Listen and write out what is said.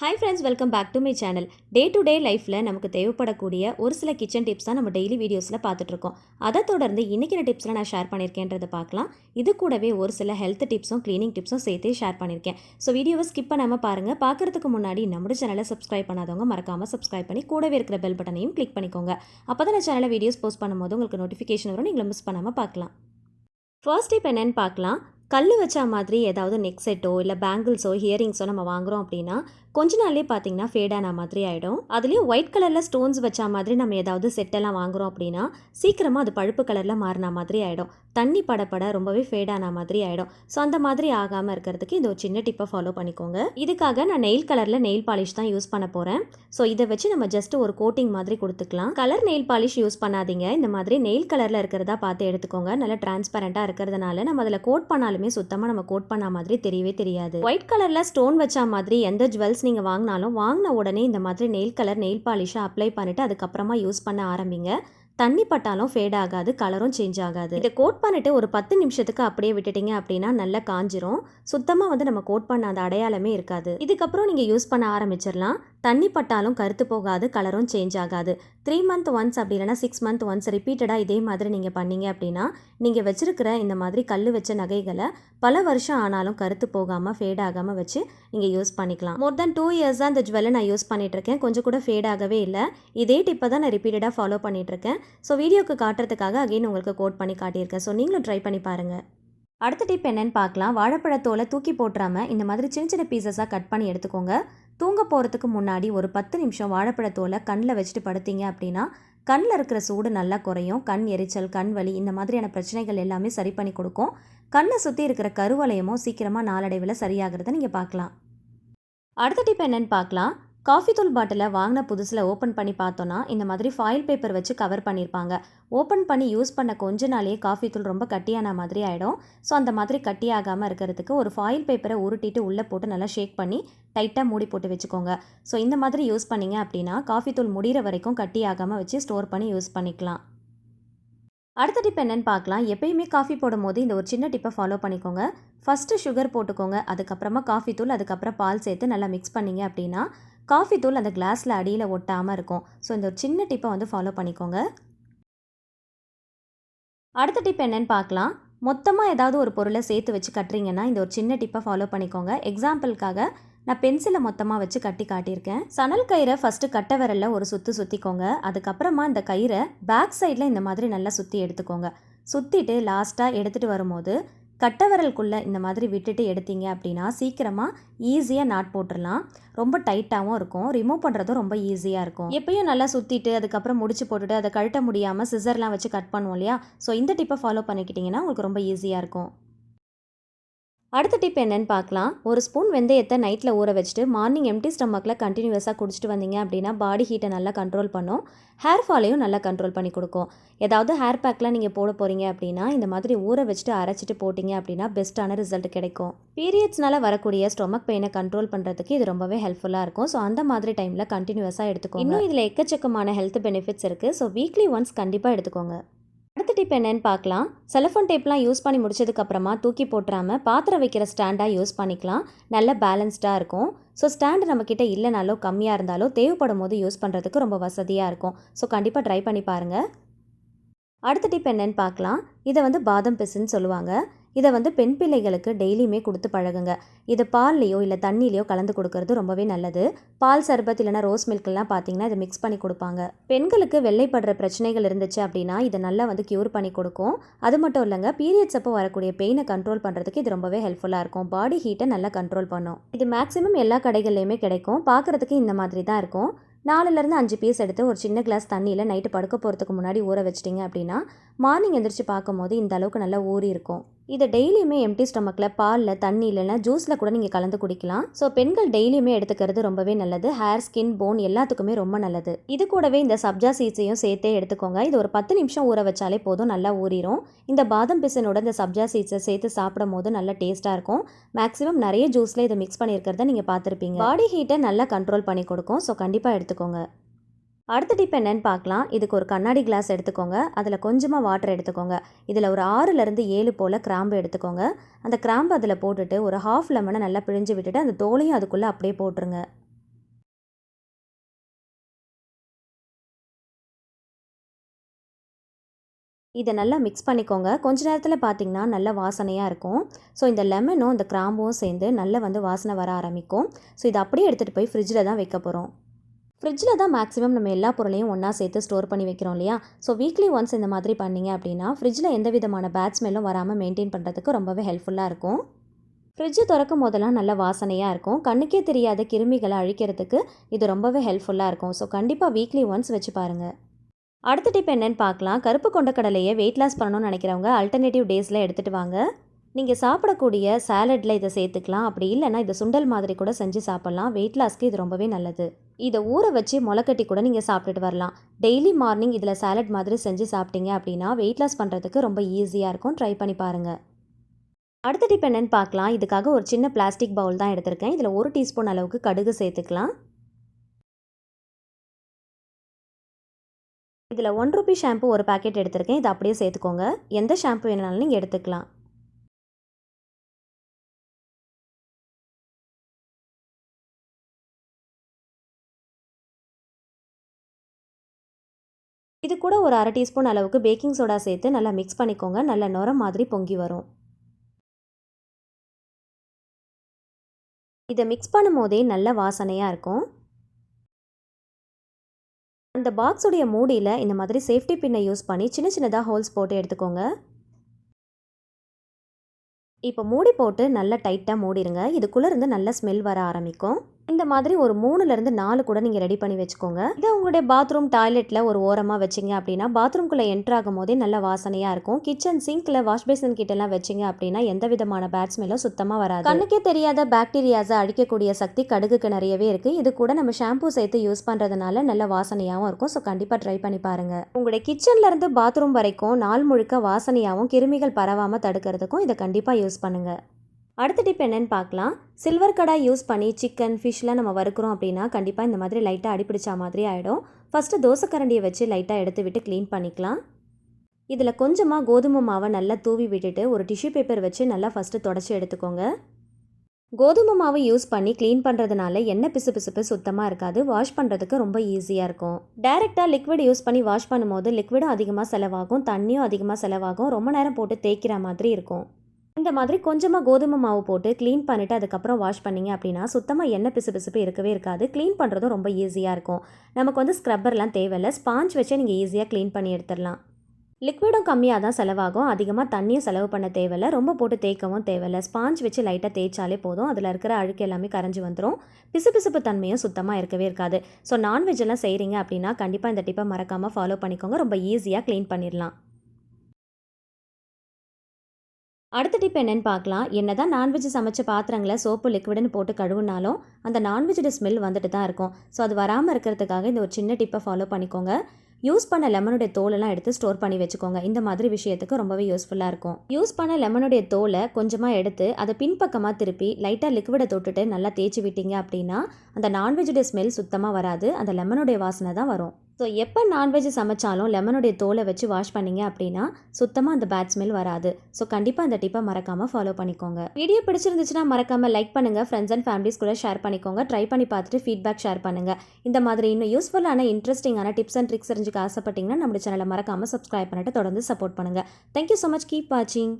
Hi friends welcome back to my channel day to day லைஃப்பில் நமக்கு தேவைப்படக்கூடிய ஒரு சில கிச்சன் டிப்ஸ் தான் நம்ம டெய்லி வீடியோஸில் பார்த்துட்ருக்கோம் அதை தொடர்ந்து இன்றைக்கிற டிப்ஸில் நான் ஷேர் பண்ணியிருக்கேன்றதை பார்க்கலாம். இது கூடவே ஒரு சில ஹெல்த் டிப்ஸும் க்ளீனிங் டிப்ஸும் சேர்த்தே ஷேர் பண்ணியிருக்கேன். ஸோ வீடியோவை ஸ்கிப் பண்ணாமல் பாருங்கள் பார்க்குறதுக்கு முன்னாடி நம்மளோட சேனலை சப்ஸ்கிரைப் பண்ணாதவங்க மறக்காமல் சப்ஸ்கிரைப் பண்ணி கூடவே இருக்கிற பெல் பட்டனையும் கிளிக் பண்ணிக்கோங்க. அப்போ தான் நான் சேனலில் வீடியோஸ் போஸ்ட் பண்ணும்போது உங்களுக்கு நோட்டிஃபிகேஷன் வரும். நீங்களும் மிஸ் பண்ணாமல் பார்க்கலாம். ஃபர்ஸ்ட் டிப் என்னென்னு பார்க்கலாம். கல் வச்சா மாதிரி ஏதாவது நெக் செட்டோ இல்லை பேங்கிள்ஸோ ஹியரிங்ஸோ நம்ம வாங்குறோம் அப்படின்னா கொஞ்ச நாள்லேயே பார்த்தீங்கன்னா ஃபேடான மாதிரி ஆகிடும் அதுலேயும் ஒயிட் கலரில் ஸ்டோன்ஸ் வச்சா மாதிரி நம்ம ஏதாவது செட்டெல்லாம் வாங்குறோம் அப்படின்னா சீக்கிரமாக அது பழுப்பு கலரில் மாறின மாதிரி ஆகிடும் தண்ணி படப்பட ரொம்பவே ஃபேடான மாதிரி ஆகிடும் ஸோ அந்த மாதிரி ஆகாமல் இருக்கிறதுக்கு இந்த ஒரு சின்ன டிப்பை ஃபாலோ பண்ணிக்கோங்க. இதுக்காக நான் நெயில் கலரில் நெயில் பாலிஷ் தான் யூஸ் பண்ண போகிறேன் ஸோ இதை வச்சு நம்ம ஜஸ்ட் ஒரு கோட்டிங் மாதிரி கொடுத்துக்கலாம். கலர் நெயில் பாலிஷ் யூஸ் பண்ணாதீங்க. இந்த மாதிரி நெயில் கலரில் இருக்கிறதா பார்த்து எடுத்துக்கோங்க. நல்லா டிரான்ஸ்பரண்ட்டாக இருக்கிறதுனால நம்ம அதில் கோட் பண்ணாலும் சுத்தமாக நம்ம கோட் பண்ண மாதிரி தெரியவே தெரியாது. ஒயிட் கலரில் ஸ்டோன் வச்சா மாதிரி எந்த ஜுவல்ஸ் நீங்கள் வாங்கினாலும் வாங்கின உடனே இந்த மாதிரி நெயில் கலர் நெயில் பாலிஷை அப்ளை பண்ணிவிட்டு அதுக்கப்புறமா யூஸ் பண்ண ஆரம்பிங்க. தண்ணி பட்டாலும் ஃபேட் ஆகாது கலரும் சேஞ்ச் ஆகாது. இதை கோட் பண்ணிட்டு ஒரு பத்து நிமிஷத்துக்கு அப்படியே விட்டுட்டீங்க அப்படின்னா நல்லா காஞ்சிரும். சுத்தமாக வந்து நம்ம கோட் பண்ண அந்த அடையாளமே இருக்காது. இதுக்கப்புறம் நீங்கள் யூஸ் பண்ண ஆரம்பிச்சிடலாம். தண்ணி பட்டாலும் கருத்து போகாது கலரும் சேஞ்ச் ஆகாது. த்ரீ மந்த் ஒன்ஸ் அப்படி இல்லைனா சிக்ஸ் மந்த் ஒன்ஸ் ரிப்பீட்டடாக இதே மாதிரி நீங்கள் பண்ணீங்க அப்படின்னா நீங்கள் வச்சுருக்கிற இந்த மாதிரி கல் வச்ச நகைகளை பல வருஷம் ஆனாலும் கருத்து போகாமல் ஃபேட் ஆகாமல் வச்சு நீங்கள் யூஸ் பண்ணிக்கலாம். மோர் தென் டூ இயர்ஸ் தான் இந்த ஜுவல்லை நான் யூஸ் பண்ணிகிட்ருக்கேன் கொஞ்சம் கூட ஃபேட் ஆகவே இல்லை. இதே டிப்பை தான் நான் ரிப்பீட்டடாக ஃபாலோ பண்ணிகிட்ருக்கேன் ஸோ வீடியோக்கு காட்டுறதுக்காக அகைன் உங்களுக்கு கோட் பண்ணி காட்டியிருக்கேன். ஸோ நீங்களும் ட்ரை பண்ணி பாருங்கள் அடுத்த டிப் என்னென்னு பார்க்கலாம். வாழைப்பழத்தோலை தூக்கி போட்டுறாமல் இந்த மாதிரி சின்ன சின்ன பீசஸாக கட் பண்ணி எடுத்துக்கோங்க. தூங்க போகிறதுக்கு முன்னாடி ஒரு பத்து நிமிஷம் வாழைப்பழத்தோலை கண்ணில் வச்சுட்டு படுத்தீங்க அப்படின்னா கண்ணில் இருக்கிற சூடு நல்லா குறையும். கண் எரிச்சல் கண் வலி இந்த மாதிரியான பிரச்சனைகள் எல்லாமே சரி பண்ணி கொடுக்கும். கண்ணை சுற்றி இருக்கிற கருவளையமும் சீக்கிரமாக நாளடைவில் சரியாகிறத நீங்கள் பார்க்கலாம். அடுத்த டிப் என்னென்னு பார்க்கலாம். காஃபி தூள் பாட்டிலை வாங்கின புதுசில் ஓப்பன் பண்ணி பார்த்தோன்னா இந்த மாதிரி ஃபாயில் பேப்பர் வச்சு கவர் பண்ணியிருப்பாங்க. ஓப்பன் பண்ணி யூஸ் பண்ண கொஞ்ச நாளே காஃபி தூள் ரொம்ப கட்டியான மாதிரி ஆகிடும் ஸோ அந்த மாதிரி கட்டியாகாமல் இருக்கிறதுக்கு ஒரு ஃபாயில் பேப்பரை உருட்டிட்டு உள்ளே போட்டு நல்லா ஷேக் பண்ணி டைட்டாக மூடி போட்டு வச்சுக்கோங்க. ஸோ இந்த மாதிரி யூஸ் பண்ணிங்க அப்படின்னா காஃபி தூள் முடிகிற வரைக்கும் கட்டியாகாமல் வச்சு ஸ்டோர் பண்ணி யூஸ் பண்ணிக்கலாம். அடுத்த டிப் என்னென்னு பார்க்கலாம். எப்பயுமே காஃபி போடும்போது இந்த ஒரு சின்ன டிப்பை ஃபாலோ பண்ணிக்கோங்க. ஃபஸ்ட்டு சுகர் போட்டுக்கோங்க. அதுக்கப்புறமா காஃபி தூள் அதுக்கப்புறம் பால் சேர்த்து நல்லா மிக்ஸ் பண்ணிங்க அப்படின்னா காஃபி தூள் அந்த கிளாஸில் அடியில் ஒட்டாமல் இருக்கும். ஸோ இந்த ஒரு சின்ன டிப்பை வந்து ஃபாலோ பண்ணிக்கோங்க. அடுத்த டிப் என்னன்னு பார்க்கலாம். மொத்தமாக ஏதாவது ஒரு பொருளை சேர்த்து வச்சு கட்டுறீங்கன்னா இந்த ஒரு சின்ன டிப்பை ஃபாலோ பண்ணிக்கோங்க. எக்ஸாம்பிளுக்காக நான் பென்சிலை மொத்தமாக வச்சு கட்டி காட்டியிருக்கேன். சணல் கயிறை ஃபஸ்ட்டு கட்ட விரலில் ஒரு சுற்று சுற்றிக்கோங்க அதுக்கப்புறமா இந்த கயிறை பேக் சைடில் இந்த மாதிரி நல்லா சுற்றி எடுத்துக்கோங்க. சுற்றிட்டு லாஸ்ட்டாக எடுத்துகிட்டு வரும்போது கட்டவரலுக்குள்ளே இந்த மாதிரி விட்டுட்டு எடுத்தீங்க அப்படின்னா சீக்கிரமாக ஈஸியாக நாட் போட்டுடலாம் ரொம்ப டைட்டாகவும் இருக்கும். ரிமூவ் பண்ணுறதும் ரொம்ப ஈஸியாக இருக்கும். எப்பயும் நல்லா சுற்றிட்டு அதுக்கப்புறம் முடிச்சு போட்டுட்டு அதை கழட்ட முடியாமல் சிசர்லாம் வச்சு கட் பண்ணுவோம் இல்லையா? ஸோ இந்த டிப்பை ஃபாலோ பண்ணிக்கிட்டிங்கன்னா உங்களுக்கு ரொம்ப ஈஸியாக இருக்கும். அடுத்த டிப் என்னன்னு பார்க்கலாம். ஒரு ஸ்பூன் வெந்தயத்தை நைட்டில் ஊற வச்சுட்டு மார்னிங் எம்டி ஸ்டமக்கில் கண்டினியூஸாக குடிச்சிட்டு வந்தீங்க அப்படின்னா பாடி ஹீட்டை நல்லா கண்ட்ரோல் பண்ணும். ஹேர் ஃபாலையும் நல்லா கண்ட்ரோல் பண்ணி கொடுக்கும். ஏதாவது ஹேர் பேக்லாம் நீங்கள் போட போகிறீங்க அப்படின்னா இந்த மாதிரி ஊற வச்சுட்டு அரைச்சிட்டு போட்டிங்க அப்படின்னா பெஸ்ட்டான ரிசல்ட் கிடைக்கும். பீரியட்ஸ்னால வரக்கூடிய ஸ்டொமக் பெயினை கண்ட்ரோல் பண்ணுறதுக்கு இது ரொம்பவே ஹெல்ப்ஃபுல்லாக இருக்கும். ஸோ அந்த மாதிரி டைமில் கண்டினியூஸாக எடுத்துக்கோங்க. இன்னும் இதில் எக்கச்சக்கமான ஹெல்த் பெனிஃபிட்ஸ் இருக்குது ஸோ வீக்லி ஒன்ஸ் கண்டிப்பாக எடுத்துக்கோங்க. அடுத்த டிப் என்னன்னு பார்க்கலாம். செலஃபோன் டேப்லாம் யூஸ் பண்ணி முடிச்சதுக்கப்புறமா தூக்கி போட்டுறாமல் பாத்திரம் வைக்கிற ஸ்டாண்டாக யூஸ் பண்ணிக்கலாம். நல்ல பேலன்ஸ்டாக இருக்கும். ஸோ ஸ்டாண்டு நம்மக்கிட்ட இல்லைனாலோ கம்மியாக இருந்தாலோ தேவைப்படும் போது யூஸ் பண்ணுறதுக்கு ரொம்ப வசதியாக இருக்கும். ஸோ கண்டிப்பாக ட்ரை பண்ணி பாருங்கள் அடுத்த டிப் என்னன்னு பார்க்கலாம். இதை வந்து பாதம் பிசுன்னு சொல்லுவாங்க. இதை வந்து பெண் பிள்ளைகளுக்கு டெய்லியுமே கொடுத்து பழகுங்க. இது பால்லையோ இல்லை தண்ணிலையோ கலந்து கொடுக்கறது ரொம்பவே நல்லது. பால் சர்பத் இல்லைனா ரோஸ் மில்க்லாம் பார்த்தீங்கன்னா இதை மிக்ஸ் பண்ணி கொடுப்பாங்க. பெண்களுக்கு வெள்ளைப்படுற பிரச்சனைகள் இருந்துச்சு அப்படின்னா இதை நல்லா வந்து க்யூர் பண்ணி கொடுக்கும். அது மட்டும் இல்லைங்க பீரியட்ஸ் அப்போ வரக்கூடிய பெயினை கண்ட்ரோல் பண்ணுறதுக்கு இது ரொம்பவே ஹெல்ப்ஃபுல்லாக இருக்கும். பாடி ஹீட்டை நல்லா கண்ட்ரோல் பண்ணும். இது மேக்ஸிமம் எல்லா கடைகள்லையுமே கிடைக்கும். பார்க்குறதுக்கு இந்த மாதிரி தான் இருக்கும். நாலுலேருந்து அஞ்சு பீஸ் எடுத்து ஒரு சின்ன கிளாஸ் தண்ணியில் நைட்டு படுக்க போகிறதுக்கு முன்னாடி ஊற வச்சிட்டிங்க அப்படின்னா மார்னிங் எந்திரிச்சு பார்க்கும்போது இந்த அளவுக்கு நல்லா ஊறி இருக்கும் இதை டெய்லியுமே எம்டி ஸ்டொமக்கில் பாலில் தண்ணி இல்லைனா ஜூஸில் கூட நீங்கள் கலந்து குடிக்கலாம். ஸோ பெண்கள் டெய்லியுமே எடுத்துக்கிறது ரொம்பவே நல்லது. ஹேர் ஸ்கின் போன் எல்லாத்துக்குமே ரொம்ப நல்லது. இது கூடவே இந்த சப்ஜா சீட்ஸையும் சேர்த்தே எடுத்துக்கோங்க. இது ஒரு பத்து நிமிஷம் ஊற வச்சாலே போதும் நல்லா ஊறிடும் இந்த பாதம் பிசனோட இந்த சப்ஜா சீட்ஸை சேர்த்து சாப்பிடும் போது நல்லா டேஸ்ட்டாக இருக்கும். மேக்ஸிமம் நிறைய ஜூஸில் இதை மிக்ஸ் பண்ணியிருக்கிறத நீங்கள் பார்த்துருப்பீங்க. பாடி ஹீட்டை நல்லா கண்ட்ரோல் பண்ணி கொடுக்கும். ஸோ கண்டிப்பாக எடுத்துக்கோங்க. அடுத்த டிப் என்னென்னு பார்க்கலாம். இதுக்கு ஒரு கண்ணாடி கிளாஸ் எடுத்துக்கோங்க. அதில் கொஞ்சமாக வாட்டர் எடுத்துக்கோங்க. இதில் ஒரு ஆறுலேருந்து ஏழு போல் கிராம்பு எடுத்துக்கோங்க. அந்த கிராம்பு அதில் போட்டுட்டு ஒரு ஹாஃப் லெமனை நல்லா பிழிஞ்சு விட்டுட்டு அந்த தோலையும் அதுக்குள்ளே அப்படியே போட்டுருங்க. இதை நல்லா மிக்ஸ் பண்ணிக்கோங்க. கொஞ்ச நேரத்தில் பார்த்தீங்கன்னா நல்ல வாசனையாக இருக்கும். ஸோ இந்த லெமனும் இந்த கிராம்பும் சேர்ந்து நல்லா வந்து வாசனை வர ஆரம்பிக்கும். ஸோ இதை அப்படியே எடுத்துகிட்டு போய் ஃப்ரிட்ஜில் தான் வைக்க போகிறோம் ஃப்ரிட்ஜில் தான் மேக்ஸிமம் நம்ம எல்லா பொருளையும் ஒன்றா சேர்த்து ஸ்டோர் பண்ணி வைக்கிறோம் இல்லையா? ஸோ வீக்லி ஒன்ஸ் இந்த மாதிரி பண்ணீங்க அப்படின்னா ஃப்ரிட்ஜில் எந்த விதமான பேட் ஸ்மெல்லும் வராமல் மெயின்டைன் பண்ணுறதுக்கு ரொம்பவே ஹெல்ப்ஃபுல்லாக இருக்கும். ஃப்ரிட்ஜு திறக்கும் போதெல்லாம் நல்ல வாசனையாக இருக்கும். கண்ணுக்கே தெரியாத கிருமிகளை அழிக்கிறதுக்கு இது ரொம்பவே ஹெல்ப்ஃபுல்லாக இருக்கும். ஸோ கண்டிப்பாக வீக்லி ஒன்ஸ் வச்சு பாருங்கள் அடுத்த டிப் என்னன்னு பார்க்கலாம். கருப்பு கொண்ட கடலையை வெயிட் லாஸ் பண்ணணும்னு நினைக்கிறவங்க அல்டர்னேட்டிவ் டேஸில் எடுத்துகிட்டு வாங்க. நீங்கள் சாப்பிடக்கூடிய சாலடில் இதை சேர்த்துக்கலாம். அப்படி இல்லைன்னா இதை சுண்டல் மாதிரி கூட செஞ்சு சாப்பிட்லாம். வெயிட் லாஸ்க்கு இது ரொம்பவே நல்லது. இதை ஊற வச்சு முளைக்கட்டி கூட நீங்கள் சாப்பிட்டுட்டு வரலாம். டெய்லி மார்னிங் இதில் சாலட் மாதிரி செஞ்சு சாப்பிட்டீங்க அப்படின்னா வெயிட் லாஸ் பண்ணுறதுக்கு ரொம்ப ஈஸியாக இருக்கும். ட்ரை பண்ணி பாருங்கள் அடுத்த டிப் என்னென்னு பார்க்கலாம். இதுக்காக ஒரு சின்ன பிளாஸ்டிக் பவுல் தான் எடுத்திருக்கேன். இதில் ஒரு டீஸ்பூன் அளவுக்கு கடுகு சேர்த்துக்கலாம். இதில் ஒன் ருபி ஷாம்பு ஒரு பாக்கெட் எடுத்திருக்கேன். இதை அப்படியே சேர்த்துக்கோங்க. எந்த ஷாம்பு வேணுனாலும் நீங்கள் எடுத்துக்கலாம். இது கூட ஒரு அரை டீஸ்பூன் அளவுக்கு பேக்கிங் சோடா சேர்த்து நல்லா மிக்ஸ் பண்ணிக்கோங்க. நல்ல நுரம் மாதிரி பொங்கி வரும். இதை மிக்ஸ் பண்ணும் போதே நல்ல வாசனையாக இருக்கும். அந்த பாக்ஸுடைய மூடியில் இந்த மாதிரி சேஃப்டி பின்னை யூஸ் பண்ணி சின்ன சின்னதாக ஹோல்ஸ் போட்டு எடுத்துக்கோங்க. இப்போ மூடி போட்டு நல்லா டைட்டாக மூடிடுங்க இதுக்குள்ளே இருந்து நல்ல ஸ்மெல் வர ஆரம்பிக்கும். இந்த மாதிரி ஒரு மூணுலேருந்து நாலு கூட நீங்கள் ரெடி பண்ணி வச்சுக்கோங்க. இதை உங்களுடைய பாத்ரூம் டாய்லெட்டில் ஒரு ஓரமாக வச்சிங்க அப்படின்னா பாத்ரூம்குள்ளே என்ட்ராகும் போதே நல்ல வாசனையாக இருக்கும். கிச்சன் சிங்க்கில் வாஷ் பேசன் கிட்டலாம் வச்சிங்க அப்படின்னா எந்த விதமான பேட் ஸ்மெல்லும் சுத்தமாக வராது. கண்ணுக்கே தெரியாத பாக்டீரியாஸை அழிக்கக்கூடிய சக்தி கடுகுக்கு நிறையவே இருக்குது இது கூட நம்ம ஷாம்பு சேர்த்து யூஸ் பண்ணுறதுனால நல்ல வாசனையாகவும் இருக்கும். ஸோ கண்டிப்பாக ட்ரை பண்ணி பாருங்கள் உங்களுடைய கிச்சன்லேருந்து பாத்ரூம் வரைக்கும் நாள் முழுக்க வாசனையாகவும் கிருமிகள் பரவாமல் தடுக்கிறதுக்கும் இதை கண்டிப்பாக யூஸ் பண்ணுங்கள் அடுத்த டிப் என்னென்னு பார்க்கலாம். சில்வர் கடாய் யூஸ் பண்ணி சிக்கன் ஃபிஷ்லாம் நம்ம வறுக்கிறோம் அப்படின்னா கண்டிப்பாக இந்த மாதிரி லைட்டாக அடிப்பிடிச்சா மாதிரி ஆகிடும் ஃபஸ்ட்டு தோசைக்கரண்டியை வச்சு லைட்டாக எடுத்து விட்டு க்ளீன் பண்ணிக்கலாம். இதில் கொஞ்சமாக கோதுமை மாவை நல்லா தூவி விட்டுட்டு ஒரு டிஷ்யூ பேப்பர் வச்சு நல்லா ஃபஸ்ட்டு தொடச்சி எடுத்துக்கோங்க. கோதுமை மாவு யூஸ் பண்ணி க்ளீன் பண்ணுறதுனால எண்ணெய் பிசு பிசுப்பு சுத்தமாக இருக்காது. வாஷ் பண்ணுறதுக்கு ரொம்ப ஈஸியாக இருக்கும். டைரெக்டாக லிக்விட் யூஸ் பண்ணி வாஷ் பண்ணும்போது லிக்விடும் அதிகமாக செலவாகும் தண்ணியும் அதிகமாக செலவாகும். ரொம்ப நேரம் போட்டு தேய்க்கிற மாதிரி இருக்கும். இந்த மாதிரி கொஞ்சமாக கோதுமை மாவு போட்டு க்ளீன் பண்ணிவிட்டு அதுக்கப்புறம் வாஷ் பண்ணிங்க அப்படின்னா சுத்தமாக எண்ணெய் பிசு பிசுப்பு இருக்கவே இருக்காது. க்ளீன் பண்ணுறதும் ரொம்ப ஈஸியாக இருக்கும். நமக்கு வந்து ஸ்க்ரப்பர்லாம் தேவையில்லை. ஸ்பாஞ்ச் வச்சே நீங்கள் ஈஸியாக க்ளீன் பண்ணி எடுத்துடலாம். லிக்விடும் கம்மியாக தான் செலவாகும். அதிகமாக தண்ணியும் செலவு பண்ண தேவையில்ல. ரொம்ப போட்டு தேய்க்கவும் தேவையில்ல. ஸ்பாஞ்ச் வச்சு லைட்டாக தேய்ச்சாலே போதும். அதில் இருக்கிற அழுக்கு எல்லாமே கரைஞ்சி வந்துடும் பிசுபிசுப்பு தன்மையும் சுத்தமாக இருக்கவே இருக்காது. ஸோ நான்வெஜ் எல்லாம் செய்கிறீங்க அப்படின்னா கண்டிப்பாக இந்த டிப்பை மறக்காமல் ஃபாலோ பண்ணிக்கோங்க. ரொம்ப ஈஸியாக க்ளீன் பண்ணிடலாம். அடுத்த டிப் என்னன்னு பார்க்கலாம். என்ன தான் நான்வெஜ் சமைச்ச பாத்திரங்களை சோப்பு லிக்விடுன்னு போட்டு கழுவுனாலும் அந்த நான்வெஜ்ஜோட ஸ்மெல் வந்துட்டு தான் இருக்கும். ஸோ அது வராமல் இருக்கிறதுக்காக இந்த ஒரு சின்ன டிப்பை ஃபாலோ பண்ணிக்கோங்க. யூஸ் பண்ண லெமனுடைய தோலெல்லாம் எடுத்து ஸ்டோர் பண்ணி வச்சுக்கோங்க. இந்த மாதிரி விஷயத்துக்கு ரொம்பவே யூஸ்ஃபுல்லாக இருக்கும். யூஸ் பண்ண லெமனுடைய தோலை கொஞ்சமாக எடுத்து அதை பின்பக்கமாக திருப்பி லைட்டாக லிக்விடை தொட்டுட்டு நல்லா தேய்ச்சி விட்டீங்க அப்படின்னா அந்த நான்வெஜ்ஜுடைய ஸ்மெல் சுத்தமாக வராது. அந்த லெமனுடைய வாசனை தான் வரும். ஸோ எப்போ நான்வெஜ் சமைச்சாலும் லெமனுடைய தோலை வச்சு வாஷ் பண்ணீங்க அப்படின்னா சுத்தமாக அந்த பேட் ஸ்மெல் வராது. ஸோ கண்டிப்பாக அந்த டிப்பை மறக்காமல் ஃபாலோ பண்ணிக்கோங்க. வீடியோ பிடிச்சிருந்துச்சுன்னா மறக்காமல் லைக் பண்ணுங்கள் ஃப்ரெண்ட்ஸ் அண்ட் ஃபேமிலிஸ் கூட ஷேர் பண்ணிக்கோங்க. ட்ரை பண்ணி பார்த்துட்டு ஃபீட்பேக் ஷேர் பண்ணுங்கள் இந்த மாதிரி இன்னும் யூஸ்ஃபுல்லான இன்ட்ரெஸ்டிங்கான டிப்ஸ் அண்ட் ட்ரிக்ஸ் தெரிஞ்சுக்க ஆசைப்பட்டீங்கன்னா நம்ம சேனலை மறக்காமல் சப்ஸ்கிரைப் பண்ணிட்டு தொடர்ந்து சப்போர்ட் பண்ணுங்கள் தேங்க்யூ ஸோ மச் கீப் வாட்சிங்